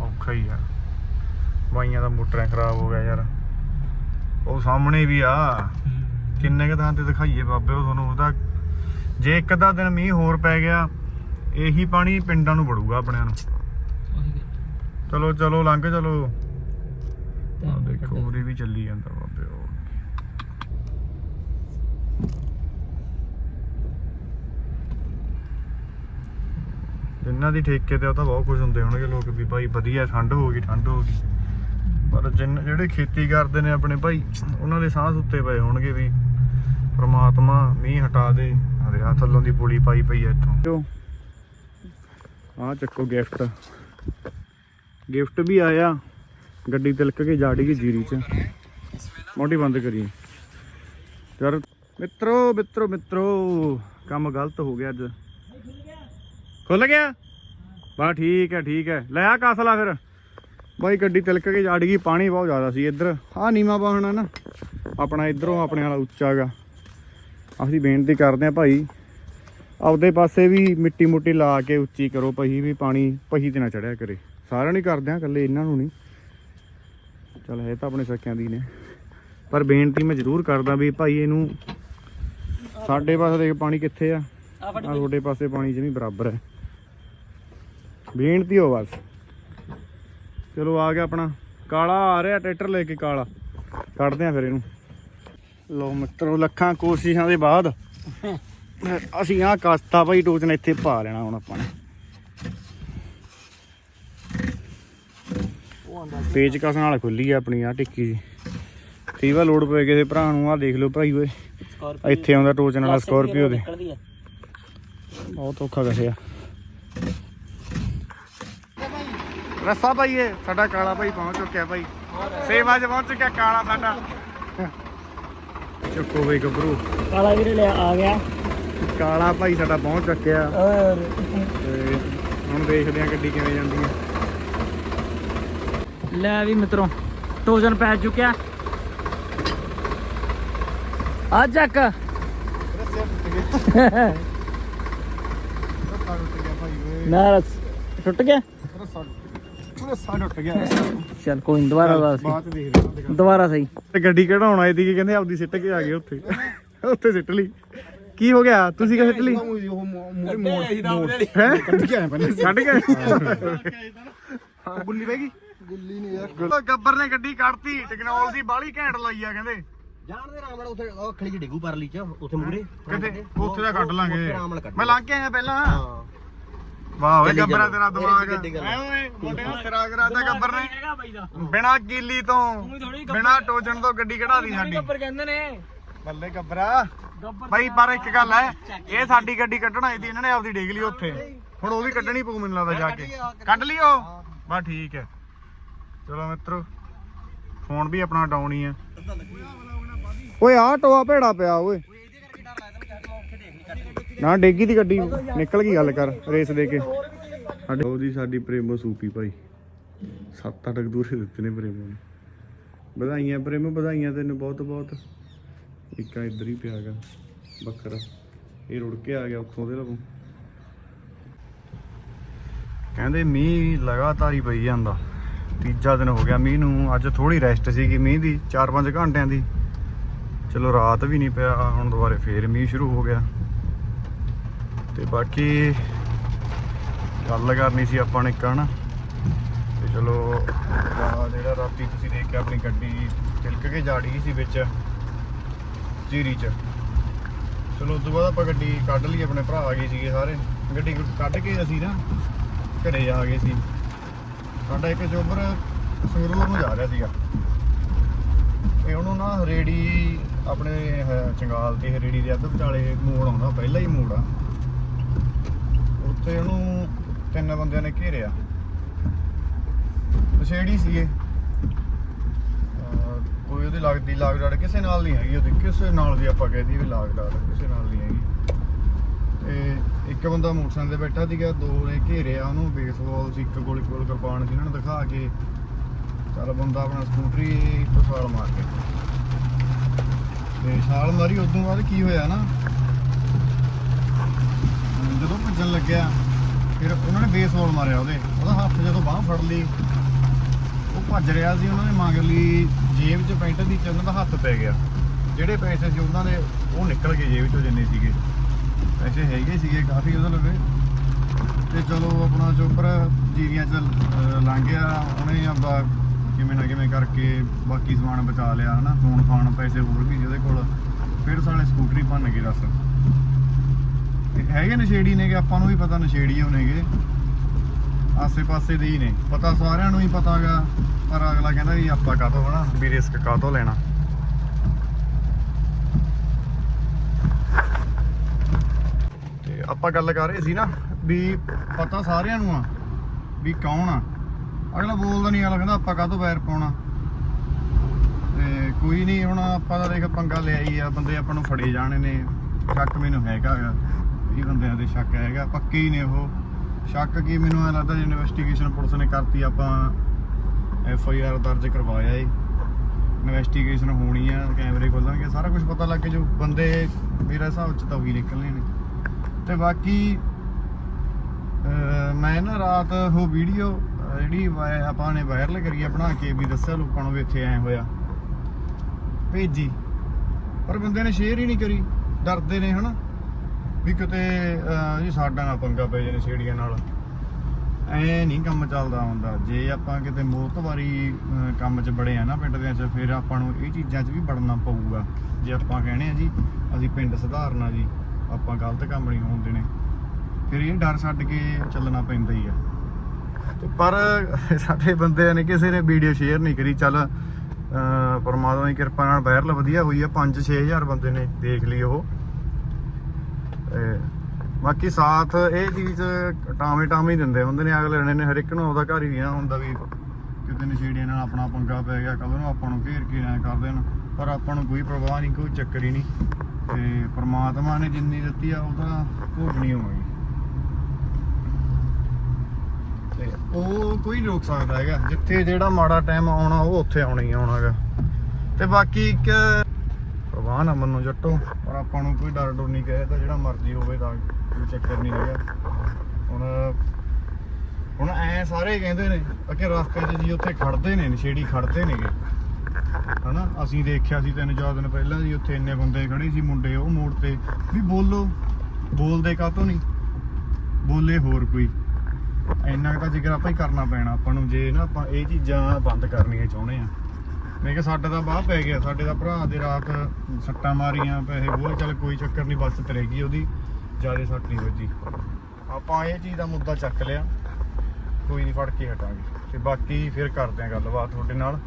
ਔਖਾ ਹੀ ਆ। ਬਾਈਆਂ ਦਾ ਮੋਟਰਾਂ ਖਰਾਬ ਹੋ ਗਿਆ ਯਾਰ। ਉਹ ਸਾਹਮਣੇ ਵੀ ਆ। ਕਿੰਨੇ ਕੁ ਥਾਂ ਤੇ ਦਿਖਾਈਏ ਬਾਬੇ ਉਹ ਤੁਹਾਨੂੰ ਉਹਦਾ ਜੇ ਇੱਕ ਅੱਧਾ ਦਿਨ ਮੀਂਹ ਹੋਰ ਪੈ ਗਿਆ ਇਹੀ ਪਾਣੀ ਪਿੰਡਾਂ ਨੂੰ ਵੜੂਗਾ ਆਪਣਿਆਂ ਨੂੰ। ਚਲੋ ਚਲੋ ਲੰਘ ਚਲੋ। ਆਹ ਦੇਖੋ ਉਰੇ ਵੀ ਚੱਲੀ ਜਾਂਦਾ ਬਾਬੇ। ਉਹ ਦੀ ਠੇਕੇ ਤੇ ਉਹ ਤਾਂ ਬਹੁਤ ਖੁਸ਼ ਹੁੰਦੇ ਹੋਣਗੇ ਲੋਕ ਵੀ ਭਾਈ ਵਧੀਆ, ਠੰਡ ਹੋ ਗਈ, ਠੰਡ ਹੋ ਗਈ। ਪਰ ਜਿਨ, ਜਿਹੜੇ ਖੇਤੀ ਕਰਦੇ ਨੇ ਆਪਣੇ ਭਾਈ, ਉਹਨਾਂ ਦੇ ਸਾਹ ਸੁੱਤੇ ਪਏ ਹੋਣਗੇ ਵੀ ਪ੍ਰਮਾਤਮਾ ਮੀਂਹ ਹਟਾ ਦੇ ਅਰੇ ਆ ਥੱਲੋਂ ਦੀ ਪੁਲੀ ਪਾਈ ਪਈ ਐ ਇੱਥੋਂ। ਆ ਚੱਕੋ ਗਿਫਟ। ਗਿਫਟ ਵੀ ਆਇਆ, ਗੱਡੀ ਤਿਲਕ ਕੇ ਜਾੜੀ ਗਈ ਜੀਰੀ ਚ। ਮੋਟੀ ਬੰਦ ਕਰੀ ਯਾਰ ਮਿੱਤਰੋ ਮਿੱਤਰੋ ਮਿੱਤਰੋ, ਕੰਮ ਗਲਤ ਹੋ ਗਿਆ ਅੱਜ। ਖੁੱਲ ਗਿਆ? ਬਾ ਠੀਕ ਹੈ ਠੀਕ ਹੈ। ਲੈ ਆ ਕਾਸਲਾ ਫਿਰ। ਬਾਈ ਗੱਡੀ ਤਿਲਕ ਕੇ ਜਾੜ ਗਈ ਪਾਣੀ ਬਹੁਤ ਜ਼ਿਆਦਾ ਸੀ ਇੱਧਰ। ਆ ਨੀਵਾ ਪਾਹਣਾ ਨਾ ਆਪਣਾ ਇਧਰੋਂ ਆਪਣੇ ਵਾਲਾ ਉੱਚਾ ਗਾ। ਅਸੀਂ ਬੇਨਤੀ ਕਰਦੇ ਆ ਭਾਈ ਆਪਦੇ ਪਾਸੇ ਵੀ ਮਿੱਟੀ ਮੁੱਟੀ ਲਾ ਕੇ ਉੱਚੀ ਕਰੋ ਪਹੀ ਵੀ ਪਾਣੀ ਪਹੀ ਤੇ ਨਾ ਚੜਿਆ ਕਰੇ। ਸਾਰਿਆਂ ਨੂੰ ਹੀ ਕਰਦੇ ਆ ਇਕੱਲੇ ਇਹਨਾਂ ਨੂੰ ਨਹੀਂ। ਚਲ ਹੈ ਤਾਂ ਆਪਣੇ ਸਕਿਆਂ ਦੀ ਨੇ। ਪਰ ਬੇਨਤੀ ਮੈਂ ਜ਼ਰੂਰ ਕਰਦਾ ਵੀ ਭਾਈ ਇਹਨੂੰ ਸਾਡੇ ਪਾਸੇ ਦੇਖ ਪਾਣੀ ਕਿੱਥੇ ਆ? ਆ ਤੁਹਾਡੇ ਪਾਸੇ ਪਾਣੀ ਜਮੀ ਬਰਾਬਰ ਹੈ। ਬੇਨਤੀ ਹੋ ਬਸ। ਚਲੋ ਆ ਗਿਆ ਆਪਣਾ। ਕਾਲਾ ਆ ਰਿਹਾ ਟਰੈਕਟਰ ਲੈ ਕੇ ਕਾਲਾ। ਕੱਢਦੇ ਆ ਫਿਰ ਇਹਨੂੰ। ਲੋ ਮਿੱਤਰੋ ਲੱਖਾਂ ਕੋਸ਼ਿਸ਼ਾਂ ਦੇ ਬਾਅਦ ਅਸੀਂ ਆਹ ਕਸਤਾ ਭਾਈ ਟੋਚ ਨੇ ਇੱਥੇ ਪਾ ਲੈਣਾ ਹੁਣ ਆਪਾਂ ਨੇ। ਪੇਜ ਕਸ ਨਾਲ ਖੁੱਲੀ ਆ ਆਪਣੀ ਆ ਟਿੱਕੀ ਜੀ। ਕਈ ਵਾਰ ਲੋਡ ਪਏ ਕਿਸੇ ਭਰਾ ਨੂੰ ਆ ਦੇਖ ਲਓ ਭਾਈ ਓਏ। ਇੱਥੇ ਆਉਂਦਾ ਟੋਚ ਨਾਲ ਸਕਾਰਪੀਓ ਦੇ। ਬਹੁਤ ਔਖਾ ਕਸਿਆ ਰੱਸਾ ਭਾਈ ਇਹ ਸਾਡਾ ਕਾਲਾ ਭਾਈ ਪਹੁੰਚ ਚੁੱਕਿਆ ਭਾਈ ਸੇਵਾ 'ਚ ਪਹੁੰਚ ਚੁੱਕਿਆ ਕਾਲਾ ਸਾਡਾ ਚੁੱਕੋ ਬਈ ਗੱਭਰੂ ਕਾਲਾ ਵੀਰੇ ਲੈ ਆ ਗਿਆ ਕਾਲਾ ਭਾਈ ਸਾਡਾ ਪਹੁੰਚ ਚੁੱਕਿਆ ਔਰ ਤੇ ਹੁਣ ਦੇਖਦੇ ਆ ਗੱਡੀ ਕਿਵੇਂ ਜਾਂਦੀ ਹੈ ਲੈ ਵੀ ਮਿੱਤਰੋ ਟੋਜਨ ਪੈ ਚੁੱਕਿਆ ਆ ਚੱਕ ਰੱਸਾ ਟੁੱਟ ਗਿਆ ਭਾਈ ਓਏ ਨਾ ਰਸ ਟੁੱਟ ਗਿਆ ਗਿਆ। ਚੱਲ ਕੋਈ ਨੀ, ਦੁਬਾਰਾ ਦੱਸ ਬਾਅਦ ਚ ਦੇਖਦੇ ਹਾਂ ਉਹਦੇ ਦੁਬਾਰਾ ਸਹੀ। ਤੇ ਗੱਡੀ ਕਢਾਉਣ ਆਏ ਦੀ ਕਿ ਕਹਿੰਦੇ ਆਪਦੀ ਸਿੱਟ ਕੇ ਆ ਗਏ ਉੱਥੇ। ਉੱਥੇ ਸਿੱਟ ਲਈ। ਕੀ ਹੋ ਗਿਆ? ਤੁਸੀਂ ਕਿਹ ਸਿੱਟ ਲਈ? ਉਹ ਮੂਰੇ ਮੋੜ ਹੈ? ਕੱਢ ਕੇ ਆਇਆ ਪਹਿਲੇ। ਕੱਢ ਗਏ ਗੁੱਲੀ ਬਹਿ ਗਈ? ਗੁੱਲੀ ਨਹੀਂ ਯਾਰ। ਗੱਬਰ ਨੇ ਗੱਡੀ ਕੱਢਤੀ ਟੈਕਨੋਲੋਜੀ ਬਾਹਲੀ ਘੈਂਟ ਲਾਈ ਆ ਕਹਿੰਦੇ। ਜਾਣ ਦੇ ਆਰਾਮ ਨਾਲ ਉੱਥੇ ਉਹ ਖਲੀ ਚ ਡਿੱਗੂ ਪਰਲੀ ਚ ਉੱਥੇ ਮੂਰੇ ਕਿਤੇ ਉੱਥੇ ਦਾ ਕੱਢ ਲਾਂਗੇ। ਆਰਾਮ ਨਾਲ ਕੱਢ ਮੈਂ ਲੰਘ ਕੇ ਆਇਆ ਪਹਿਲਾਂ। ਹਾਂ। ਵਾਹ ਓਏ ਗੱਬਰਾ। ਤੇਰਾ ਦਿਮਾਗ। ਐ ਓਏ ਮੁੰਡੇ ਨੂੰ ਸਿਰਾ ਕਰਾਤਾ ਗੱਬਰ ਨੇ। ਬਿਨਾ ਕੀਲੀ ਤੋਂ ਬਿਨਾ ਟੋਜਣ ਤੋਂ ਗੱਡੀ ਕਢਾ ਦੀ ਸਾਡੀ। ਕਹਿੰਦੇ ਨੇ। ਬੱਲੇ ਗੱਬਰਾ। ਬਾਈ ਪਰ ਇੱਕ ਗੱਲ ਹੈ ਇਹ ਸਾਡੀ ਗੱਡੀ ਕੱਢਣ ਆਈ ਸੀ ਇਹਨਾਂ ਨੇ ਆਪਦੀ ਡੇਗ ਲਈ ਉੱਥੇ। ਹੁਣ ਉਹ ਵੀ ਕੱਢਣੀ ਪਊ ਮੈਨੂੰ ਲੱਗਦਾ ਜਾ ਕੇ। ਕੱਢ ਉਹ ਬਸ ਠੀਕ ਹੈ। ਚਲੋ ਮਿੱਤਰੋ ਫੋਨ ਵੀ ਆਪਣਾ ਡਾਊਨ ਹੀ ਆ। ਓਏ ਆ ਟੋਆ ਭੇੜਾ ਪਿਆ ਓਏ। ਨਾ ਡੇਗੀ ਦੀ ਗੱਡੀ, ਨਿਕਲ ਗਈ ਗੱਲ ਕਰ, ਰੇਸ ਦੇ ਕੇ। ਸਾਡੇ ਉਹਦੀ ਸਾਡੀ ਪ੍ਰੇਮੋ ਸੂਪੀ ਭਾਈ। ਸੱਤ ਅੱਠ ਦੂਰੇ ਦਿੱਤੇ ਨੇ ਪ੍ਰੇਮੋ ਨੇ। ਵਧਾਈਆਂ ਪ੍ਰੇਮੋ, ਵਧਾਈਆਂ ਤੈਨੂੰ ਬਹੁਤ ਬਹੁਤ। ਇੱਕਾ ਇੱਧਰ ਹੀ ਪਿਆਗਾ ਬੱਕਰਾ ਇਹ ਰੁੜ ਕੇ ਆ ਗਿਆ ਉੱਥੋਂ ਦੇ ਲਵੋਂ। ਕਹਿੰਦੇ ਮੀਂਹ ਲਗਾਤਾਰ ਹੀ ਪਈ ਜਾਂਦਾ। ਤੀਜਾ ਦਿਨ ਹੋ ਗਿਆ ਮੀਂਹ ਨੂੰ, ਅੱਜ ਥੋੜੀ ਰੈਸਟ ਸੀਗੀ ਮੀਂਹ ਦੀ 4-5 ਘੰਟਿਆਂ ਦੀ। ਚਲੋ ਰਾਤ ਵੀ ਨਹੀਂ ਪਿਆ, ਹੁਣ ਦੁਬਾਰੇ ਫੇਰ ਮੀਂਹ ਸ਼ੁਰੂ ਹੋ ਗਿਆ। ਤੇ ਬਾਕੀ ਗੱਲ ਕਰਨੀ ਸੀ ਆਪਾਂ ਨੇ ਇੱਕ ਤੇ ਚਲੋ ਜਿਹੜਾ ਰਾਤੀ ਤੁਸੀਂ ਦੇਖਿਆ ਆਪਣੀ ਗੱਡੀ ਤਿਲਕ ਕੇ ਜਾੜੀ ਗਈ ਸੀ ਵਿੱਚ ਜੀਰੀ ਚ। ਚਲੋ, ਉਸ ਤੋਂ ਬਾਅਦ ਆਪਾਂ ਗੱਡੀ ਕੱਢ ਲਈ, ਆਪਣੇ ਭਰਾ ਆ ਗਏ ਸੀਗੇ ਸਾਰੇ। ਗੱਡੀ ਕੱਢ ਕੇ ਅਸੀਂ ਨਾ ਘਰੇ ਆ ਗਏ ਸੀ। ਸਾਡਾ ਇੱਕ ਜੋਬਰ ਸੰਗਰੂਰ ਨੂੰ ਜਾ ਰਿਹਾ ਸੀਗਾ। ਤੇ ਉਹਨੂੰ ਨਾ ਰੇੜੀ ਆਪਣੇ ਹੈ ਚੰਗਾਲ ਤੇ ਰੇੜੀ ਦੇ ਅੱਧ ਵਿਚਾਲੇ ਮੋੜ ਆਉਂਦਾ, ਪਹਿਲਾ ਹੀ ਮੋੜ ਆ। ਉੱਥੇ ਉਹਨੂੰ ਤਿੰਨ ਬੰਦਿਆਂ ਨੇ ਘੇਰਿਆ। ਨਸ਼ੇੜੀ ਸੀਗੇ। ਕੋਈ ਉਹਦੇ ਉਹਦੀ ਲੱਗਦੀ ਲਾਗ ਡਾਟ ਕਿਸੇ ਨਾਲ ਨਹੀਂ ਹੈਗੀ ਉਹਦੀ। ਕਿਸੇ ਨਾਲ ਦੀ ਆਪਾਂ ਕਹਦੀ ਵੀ ਲਾਗ ਡਾਟ ਕਿਸੇ ਨਾਲ ਨਹੀਂ ਹੈਗੀ। ਤੇ ਇੱਕ ਬੰਦਾ ਮੋਟਰਸਾਈਕਲ ਤੇ ਬੈਠਾ ਸੀਗਾ, ਦੋ ਨੇ ਘੇਰਿਆ ਉਹਨੂੰ। ਬੇਸਬਾਲ ਸੀ, ਇੱਕ ਗੋਲੀ ਕੋਲ ਕਿਰਪਾਨ ਸੀ ਇਹਨਾਂ ਨੂੰ ਦਿਖਾ ਕੇ। ਚੱਲ ਬੰਦਾ ਆਪਣਾ ਸਕੂਟਰੀ ਤੋਂ ਮਾਰ ਕੇ ਤੇ ਛਾਲ ਮਾਰੀ, ਉਦੋਂ ਬਾਅਦ ਕੀ ਹੋਇਆ ਨਾ? ਜਦੋਂ ਭੱਜਣ ਲੱਗਿਆ ਫਿਰ ਉਹਨਾਂ ਨੇ ਬੇਸਬਾਲ ਮਾਰਿਆ ਉਹਦੇ। ਉਹਦਾ ਹੱਥ ਜਦੋਂ ਬਾਹ ਫੜ ਲਈ ਉਹ ਭੱਜ ਰਿਹਾ ਸੀ ਉਹਨਾਂ ਨੇ ਮੰਗ ਲਈ ਜੇਬ 'ਚ ਪੈਂਟ ਦੀ ਚ ਦਾ ਹੱਥ ਪੈ ਗਿਆ। ਜਿਹੜੇ ਪੈਸੇ ਸੀ ਉਹਨਾਂ ਦੇ ਉਹ ਨਿਕਲ ਗਏ ਜੇਬ 'ਚੋਂ ਜਿੰਨੇ ਸੀਗੇ। ਪੈਸੇ ਹੈਗੇ ਸੀਗੇ ਕਾਫੀ ਉਹਦੇ ਲਵੇ। ਤੇ ਚਲੋ ਆਪਣਾ ਚੋਪਰ ਜੀਰੀਆਂ 'ਚ ਅਹ, ਲੰਘ ਗਿਆ। ਉਹਨੇ ਆਪਦਾ ਕਿਵੇਂ ਨਾ ਕਿਵੇਂ ਕਰਕੇ ਬਾਕੀ ਸਮਾਨ ਬਚਾ ਲਿਆ ਹਨਾ। ਫੋਨ ਫਾਨ ਪੈਸੇ ਹੋਰ ਵੀ ਸੀ ਉਹਦੇ ਕੋਲ। ਫਿਰ ਸਾਲੇ ਸਕੂਟਰੀ ਭੰਨ ਗਏ ਦੱਸ। ਤੇ ਹੈਗੇ ਨਸ਼ੇੜੀ ਨੇਗੇ, ਆਪਾਂ ਨੂੰ ਵੀ ਪਤਾ ਨਸ਼ੇੜੀ ਹੋਣਗੇ ਆਸੇ ਪਾਸੇ ਦੇ ਹੀ ਨੇ। ਪਤਾ ਸਾਰਿਆਂ ਨੂੰ ਹੀ ਪਤਾਗਾ ਪਰ ਅਗਲਾ ਕਹਿੰਦਾ ਵੀ ਆਪਾਂ ਕਾਹਤੋਂ ਹਨਾ, ਵੀ ਰਿਸਕ ਕਾਹਤੋਂ ਲੈਣਾ। ਤੇ ਆਪਾਂ ਗੱਲ ਕਰ ਰਹੇ ਸੀ ਨਾ, ਵੀ ਪਤਾ ਸਾਰਿਆਂ ਨੂੰ ਆ, ਵੀ ਕੌਣ ਆ। ਅਗਲਾ ਬੋਲਦਾ ਨਹੀਂ ਅਗਲਾ ਕਹਿੰਦਾ ਆਪਾਂ ਕਾਹਤੋਂ ਵੈਰ ਪਾਉਣਾ। ਤੇ ਕੋਈ ਨਹੀਂ ਹੁਣ ਆਪਾਂ ਤਾਂ ਦੇਖ ਪੰਗਾ ਲਿਆ ਹੀ ਆ, ਬੰਦੇ ਆਪਾਂ ਨੂੰ ਫੜੇ ਜਾਣੇ ਨੇ ਸ਼ੱਕ ਮੈਨੂੰ ਹੈਗਾ ਇਹ ਬੰਦਿਆਂ ਦੇ ਸ਼ੱਕ ਹੈਗਾ, ਪੱਕੇ ਹੀ ਨੇ ਉਹ। ਸ਼ੱਕ ਕੀ ਮੈਨੂੰ ਐ ਲੱਗਦਾ ਇਨਵੈਸਟੀਗੇਸ਼ਨ ਪੁਲਿਸ ਨੇ ਕਰਤੀ, ਆਪਾਂ ਐਫ ਆਈ ਆਰ ਦਰਜ ਕਰਵਾਇਆ ਏ। ਇਨਵੈਸਟੀਗੇਸ਼ਨ ਹੋਣੀ ਆ, ਕੈਮਰੇ ਖੋਲਾਂਗੇ, ਸਾਰਾ ਕੁਝ ਪਤਾ ਲੱਗ ਜੋ ਬੰਦੇ ਮੇਰਾ ਹਿਸਾਬ ਚ ਤਾਂ ਉਹੀ ਨਿਕਲਣੇ ਨੇ। ਤੇ ਬਾਕੀ ਮੈਂ ਨਾ ਰਾਤ ਉਹ ਵੀਡੀਓ ਜਿਹੜੀ ਆਪਾਂ ਨੇ ਵਾਇਰਲ ਕਰੀ ਆ, ਬਣਾ ਕੇ ਵੀ ਦੱਸਿਆ ਲੋਕਾਂ ਨੂੰ ਵੀ ਇੱਥੇ ਐ ਹੋਇਆ। ਭੇਜੀ। ਪਰ ਬੰਦੇ ਨੇ ਸ਼ੇਅਰ ਹੀ ਨਹੀਂ ਕਰੀ। ਡਰਦੇ ਨੇ, ਹਨਾ? ਵੀ ਕਿਤੇ ਜੀ ਸਾਡਾ ਨਾ ਪੰਗਾ ਪੈ ਜੇ ਨਸ਼ੇੜੀਆਂ ਨਾਲ। ਐ ਨਹੀਂ ਕੰਮ ਚੱਲਦਾ ਹੁੰਦਾ। ਜੇ ਆਪਾਂ ਕਿਤੇ ਮੋਤਵਾਰੀ ਅਹ, ਕੰਮ 'ਚ ਬੜੇ ਆ ਨਾ ਪਿੰਡ ਦੇ 'ਚ ਫਿਰ ਆਪਾਂ ਨੂੰ ਇਹ ਚੀਜ਼ਾਂ 'ਚ ਵੀ ਵੜਨਾ ਪਊਗਾ। ਜੇ ਆਪਾਂ ਕਹਿੰਦੇ ਆ ਜੀ ਅਸੀਂ ਪਿੰਡ ਸੁਧਾਰਨਾ ਜੀ ਆਪਾਂ ਗਲਤ ਕੰਮ ਨਹੀਂ ਹੋਣ ਦੇਣੇ। ਫਿਰ ਇਹ ਡਰ ਛੱਡ ਕੇ ਚੱਲਣਾ ਪੈਂਦਾ ਹੀ ਆ। ਪਰ ਸਾਡੇ ਬੰਦੇ ਨੇ ਕਿਸੇ ਨੇ ਵੀਡੀਓ ਸ਼ੇਅਰ ਨਹੀਂ ਕਰੀ ਚੱਲ ਪਰਮਾਤਮਾ ਦੀ ਕਿਰਪਾ ਨਾਲ ਵਾਇਰਲ ਵਧੀਆ ਹੋਈ ਆ 5-6000 ਬੰਦੇ ਨੇ ਦੇਖ ਲਈ ਉਹ। ਤੇ ਬਾਕੀ ਸਾਥ ਇਹ ਚੀਜ਼ ਟਾਵੇਂ ਟਾਵੇਂ ਹੀ ਦਿੰਦੇ ਹੁੰਦੇ ਨੇ, ਅਗਲੇ ਨੇ ਹਰ ਇੱਕ ਨੂੰ ਉਹਦਾ ਘਰ ਹੀ ਆ ਹੁੰਦਾ ਵੀ ਕਿਤੇ ਨਸ਼ੇੜੀਆਂ ਨਾਲ ਆਪਣਾ ਪੰਗਾ ਪੈ ਗਿਆ ਕੱਲ ਨੂੰ ਆਪਾਂ ਨੂੰ ਘੇਰ ਕੇ ਐ ਕਰ ਦੇਣ, ਪਰ ਆਪਾਂ ਨੂੰ ਕੋਈ ਪ੍ਰਵਾਹ ਨਹੀਂ, ਕੋਈ ਚੱਕਰ ਹੀ ਨਹੀਂ। ਤੇ ਪ੍ਰਮਾਤਮਾ ਨੇ ਜਿੰਨੀ ਦਿੱਤੀ ਆ, ਉਹ ਉਹਦਾ ਭੋਗਣੀ ਹੋਵੇਗੀ ਤੇ ਉਹ ਕੋਈ ਰੋਕ ਸਕਦਾ ਹੈਗਾ, ਜਿੱਥੇ ਜਿਹੜਾ ਮਾੜਾ ਟਾਈਮ ਆਉਣਾ, ਉਹ ਉੱਥੇ ਆਉਣਾ ਹੀ ਆਉਣਾਗਾ ਤੇ ਬਾਕੀ ਇੱਕ ਪ੍ਰਵਾਹ ਨਾ ਮੰਨੋ ਜੱਟੋ। ਪਰ ਆਪਾਂ ਨੂੰ ਕੋਈ ਡਰ ਡਰ ਨਹੀਂ ਕਹੇ ਤਾਂ ਜਿਹੜਾ ਮਰਜ਼ੀ ਹੋਵੇ ਤਾਂ ਕੋਈ ਚੱਕਰ ਨਹੀਂ ਹੈਗਾ। ਹੁਣ ਹੁਣ ਐ ਸਾਰੇ ਕਹਿੰਦੇ ਨੇ ਕਿ ਰਸਤੇ 'ਚ ਜੀ ਉੱਥੇ ਖੜਦੇ ਨੇ, ਨਸ਼ੇੜੀ ਖੜਦੇ ਨੇਗੇ। ਹਨਾ? ਅਸੀਂ ਦੇਖਿਆ ਸੀ ਤਿੰਨ ਚਾਰ ਦਿਨ ਪਹਿਲਾਂ ਜੀ ਉੱਥੇ ਇੰਨੇ ਬੰਦੇ ਖੜੇ ਸੀ ਮੁੰਡੇ ਉਹ ਮੋੜ ਤੇ। ਵੀ ਬੋਲੋ, ਬੋਲਦੇ ਕਾਹਤੋਂ ਨਹੀਂ? ਬੋਲੇ ਹੋਰ ਕੋਈ। ਇੰਨਾ ਕੁ ਤਾਂ ਜ਼ਿਕਰ ਆਪਾਂ ਹੀ ਕਰਨਾ ਪੈਣਾ। ਆਪਾਂ ਨੂੰ ਜੇ ਨਾ ਆਪਾਂ ਇਹ ਚੀਜ਼ਾਂ ਬੰਦ ਕਰਨੀਆਂ ਚਾਹੁੰਦੇ ਆ। ਮੈਂ ਕਿਹਾ ਸਾਡੇ ਦਾ ਬਾਹ ਪੈ ਗਿਆ, ਸਾਡੇ ਦਾ ਭਰਾ ਦੇ ਰਾਤ ਸੱਟਾਂ ਮਾਰੀਆਂ, ਪੈਸੇ ਬੋਲ ਚੱਲ ਕੋਈ ਚੱਕਰ ਨਹੀਂ ਬਚਤ ਰਹੇਗੀ ਉਹਦੀ, ਜ਼ਿਆਦਾ ਸੱਟ ਨਹੀਂ ਵੱਜੀ। ਆਪਾਂ ਇਹ ਚੀਜ਼ ਦਾ ਮੁੱਦਾ ਚੱਕ ਲਿਆ, ਕੋਈ ਨਹੀਂ ਫੜ ਕੇ ਹਟਾਂਗੇ। ਤੇ ਬਾਕੀ ਫਿਰ ਕਰਦੇ ਆਂ ਗੱਲਬਾਤ ਤੁਹਾਡੇ ਨਾਲ।